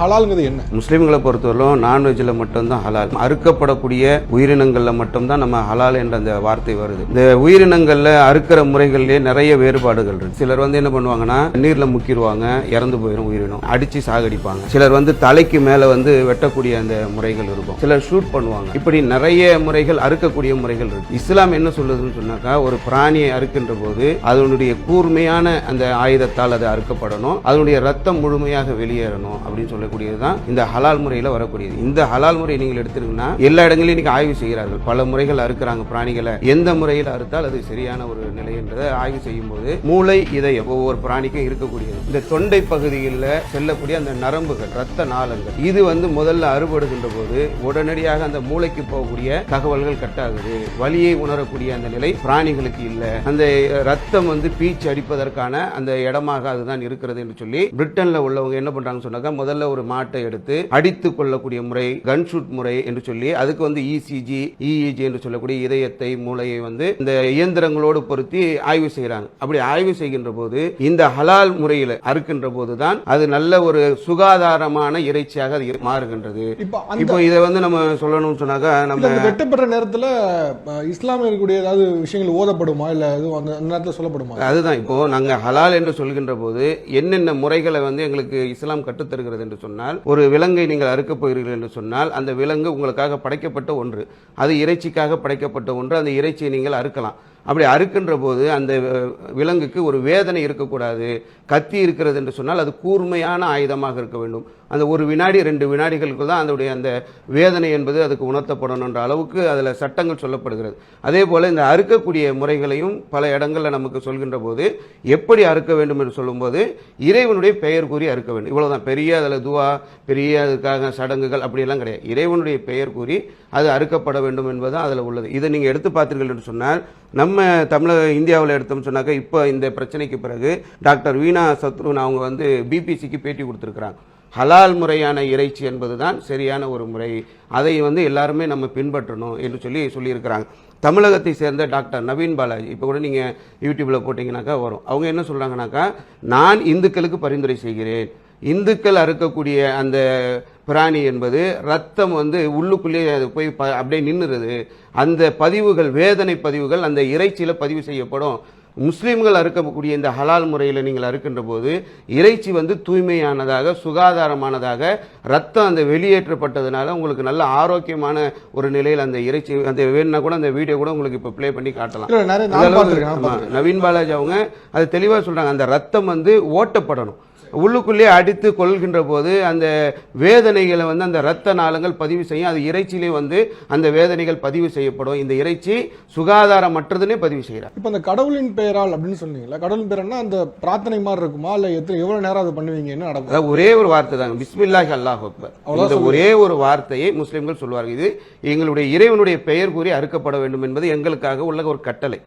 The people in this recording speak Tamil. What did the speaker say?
ஹலாலுங்கிறது என்ன? முஸ்லீம்களை பொறுத்தவரையிலும் நான்வெஜ்ல மட்டும்தான் ஹலால். அறுக்கப்படக்கூடிய உயிரினங்கள்ல மட்டும்தான் நம்ம ஹலால் என்ற அந்த வார்த்தை வருது. இந்த உயிரினங்கள்ல அறுக்கிற முறைகள்லயே நிறைய வேறுபாடுகள் இருக்கு. சிலர் வந்து என்ன பண்ணுவாங்கன்னா நீர்ல முக்கிடுவாங்க இறந்து போயிடும் உயிரினம். அடிச்சு சாகடிப்பாங்க. சிலர் வந்து தலைக்கு மேல வந்து வெட்டக்கூடிய அந்த முறைகள் இருக்கும். சிலர் ஷூட் பண்ணுவாங்க. இப்படி நிறைய முறைகள் அறுக்கக்கூடிய முறைகள் இருக்கு. இஸ்லாம் என்ன சொல்லுதுன்னு சொன்னாக்கா ஒரு பிராணியை அறுக்கின்ற போது அதனுடைய கூர்மையான அந்த ஆயுதத்தால் அது அறுக்கப்படணும். அதனுடைய ரத்தம் முழுமையாக வெளியேறணும் அப்படின்னு சொல்லக்கூடியது தான் இந்த ஹலால் முறையில் வரக்கூடியது. இந்த ஹலால் முறை நீங்கள் எடுத்துருக்குன்னா எல்லா இடங்களையும் இன்னைக்கு ஆய்வு செய்கிறார்கள். பல முறைகள் அறுக்கிறாங்க பிராணிகளை. எந்த முறையில் அறுத்தால் அது சரியான ஒரு நிலை என்றதை ஆய்வு செய்யும் போது மூளை இதயம் ஒவ்வொரு பிராணிக்கும் இருக்கக்கூடியது. இந்த தொண்டை பகுதியில் செல்லக்கூடிய அந்த நரம்புகள் ரத்த நாளங்கள் இது வந்து முதல்ல அறுபடுகின்ற போது உடனடியாக அந்த மூளைக்கு போகக்கூடிய தகவல்கள் கட்டாகுது வலியை உணரக்கூடிய அந்த நிலை பிராணிகளுக்கு இல்லை. அந்த ரத்தம் வந்து பீச்சு அடிப்பதற்கான அந்த இடமாக அதுதான் இருக்கிறது என்று சொல்லி பிரிட்டன்ல உள்ளவங்க என்ன பண்றாங்க சொன்னாக்கா முதல்ல ஒரு மாட்டை எடுத்து அடித்து கொள்ளக்கூடிய முறை கன் ஷூட் முறை என்று சொல்லி அதுக்கு வந்து E இசிஜி இஇஜி என்று சொல்லக்கூடிய இதயத்தை மூளையை வந்து இந்த இயந்திரங்களோடு பொருத்தி ஆய்வு செய்யறாங்க அப்படி ஆய்வு செய்கின்ற போது இந்த ஹலால் முறையில் அறுக்கின்ற போதுதான் அது நல்ல ஒரு சுகாதாரமான இறைச்சியாக அது மாறுகின்றது. இப்போ இதை வந்து நம்ம சொல்லணும்னு சொன்னாக்கா நம்ம இந்த வெட்டப்படுற நேரத்துல இருக்கக்கூடிய ஏதாவது விஷயங்கள் ஓதப்படுமா? இல்ல எதுவும் அந்த நேரத்துல சொல்லப்படுமா? அதுதான். இப்போ நாங்க ஹலால் என்று சொல்கின்ற போது என்னென்ன முறைகளை வந்து எங்களுக்கு இஸ்லாம் கற்றுத் தருகிறது என்று சொன்னால் ஒரு விலங்கை நீங்கள் அறுக்கப் போகிறீர்கள் என்று சொன்னால் அந்த விலங்கு உங்களுக்காக படைக்கப்பட்ட ஒன்று. அது இறைச்சிக்காக படைக்கப்பட்ட ஒன்று. அந்த இறைச்சியை நீங்கள் அறுக்கலாம். அப்படி அறுக்கின்ற போது அந்த விலங்குக்கு ஒரு வேதனை இருக்கக்கூடாது கத்தி இருக்கிறது என்று சொன்னால் அது கூர்மையான ஆயுதமாக இருக்க வேண்டும். அந்த ஒரு வினாடி ரெண்டு வினாடிகளுக்கு தான் அதனுடைய அந்த வேதனை என்பது அதுக்கு உணர்த்தப்படணுன்ற அளவுக்கு அதில் சட்டங்கள் சொல்லப்படுகிறது. அதே போல் இந்த அறுக்கக்கூடிய முறைகளையும் பல இடங்களில் நமக்கு சொல்கின்ற போது எப்படி அறுக்க வேண்டும் என்று சொல்லும்போது இறைவனுடைய பெயர் கூறி அறுக்க வேண்டும். இவ்வளோதான் பெரிய அதில் துவா பெரிய அதுக்காக சடங்குகள் அப்படியெல்லாம் கிடையாது. இறைவனுடைய பெயர் கூறி அது அறுக்கப்பட வேண்டும் என்பது அதில் உள்ளது. இதை நீங்கள் எடுத்து பார்த்தீர்கள் என்று சொன்னால் நம்ம தமிழக இந்தியாவில் எடுத்தோம்னு சொன்னாக்க இப்போ இந்த பிரச்சனைக்கு பிறகு டாக்டர் வீணா சத்ருன் அவங்க வந்து பிபிசிக்கு பேட்டி கொடுத்துருக்குறாங்க. ஹலால் முறையான இறைச்சி என்பது தான் சரியான ஒரு முறை. அதை வந்து எல்லாருமே நம்ம பின்பற்றணும் என்று சொல்லி சொல்லியிருக்கிறாங்க. தமிழகத்தை சேர்ந்த டாக்டர் நவீன் பாலாஜி இப்போ கூட நீங்கள் யூடியூப்பில் போட்டிங்கனாக்கா வரும். அவங்க என்ன சொல்கிறாங்கனாக்கா நான் இந்துக்களுக்கு பரிந்துரை செய்கிறேன். இந்துக்கள் அறுக்கக்கூடிய அந்த பிராணி என்பது ரத்தம் வந்து உள்ளுக்குள்ளேயே அது போய் ப- அப்படியே நின்றுறது அந்த பதிவுகள் வேதனை பதிவுகள் அந்த இறைச்சியில் பதிவு செய்யப்படும். முஸ்லீம்கள் அறுக்கக்கூடிய இந்த ஹலால் முறையில் நீங்கள் அறுக்கின்ற போது இறைச்சி வந்து தூய்மையானதாக சுகாதாரமானதாக ரத்தம் அந்த வெளியேற்றப்பட்டதுனால உங்களுக்கு நல்ல ஆரோக்கியமான ஒரு நிலையில் அந்த இறைச்சி அந்த வேணும்னா கூட அந்த வீடியோ கூட உங்களுக்கு இப்போ ப்ளே பண்ணி காட்டலாம். நவீன் பாலாஜி அவங்க அது தெளிவாக சொல்றாங்க. அந்த ரத்தம் வந்து ஓட்டப்படணும். உள்ளுக்குள்ளே அடித்து கொள்கின்ற போது அந்த வேதனைகளை வந்து அந்த ரத்த நாளங்கள் பதிவு செய்யும். அது இறைச்சியிலே வந்து அந்த வேதனைகள் பதிவு செய்யப்படும். இந்த இறைச்சி சுகாதாரமற்றதுன்னே பதிவு செய்கிறார். இப்போ அந்த கடவுளின் பெயரால் அப்படின்னு சொன்னீங்களா கடவுளின் பெயர்னா அந்த பிரார்த்தனை மாதிரி இருக்குமா? இல்ல எத்தனை எவ்வளவு நேரம் அதை பண்ணுவீங்க? என்ன நடக்கும்? ஒரே ஒரு வார்த்தை தாங்க. பிஸ்மில்லாஹி அல்லாஹ் இந்த ஒரே ஒரு வார்த்தையை முஸ்லிம்கள் சொல்வார்கள். இது எங்களுடைய இறைவனுடைய பெயர் கூறி அறுக்கப்பட வேண்டும் என்பது எங்களுக்காக உள்ள ஒரு கட்டளை.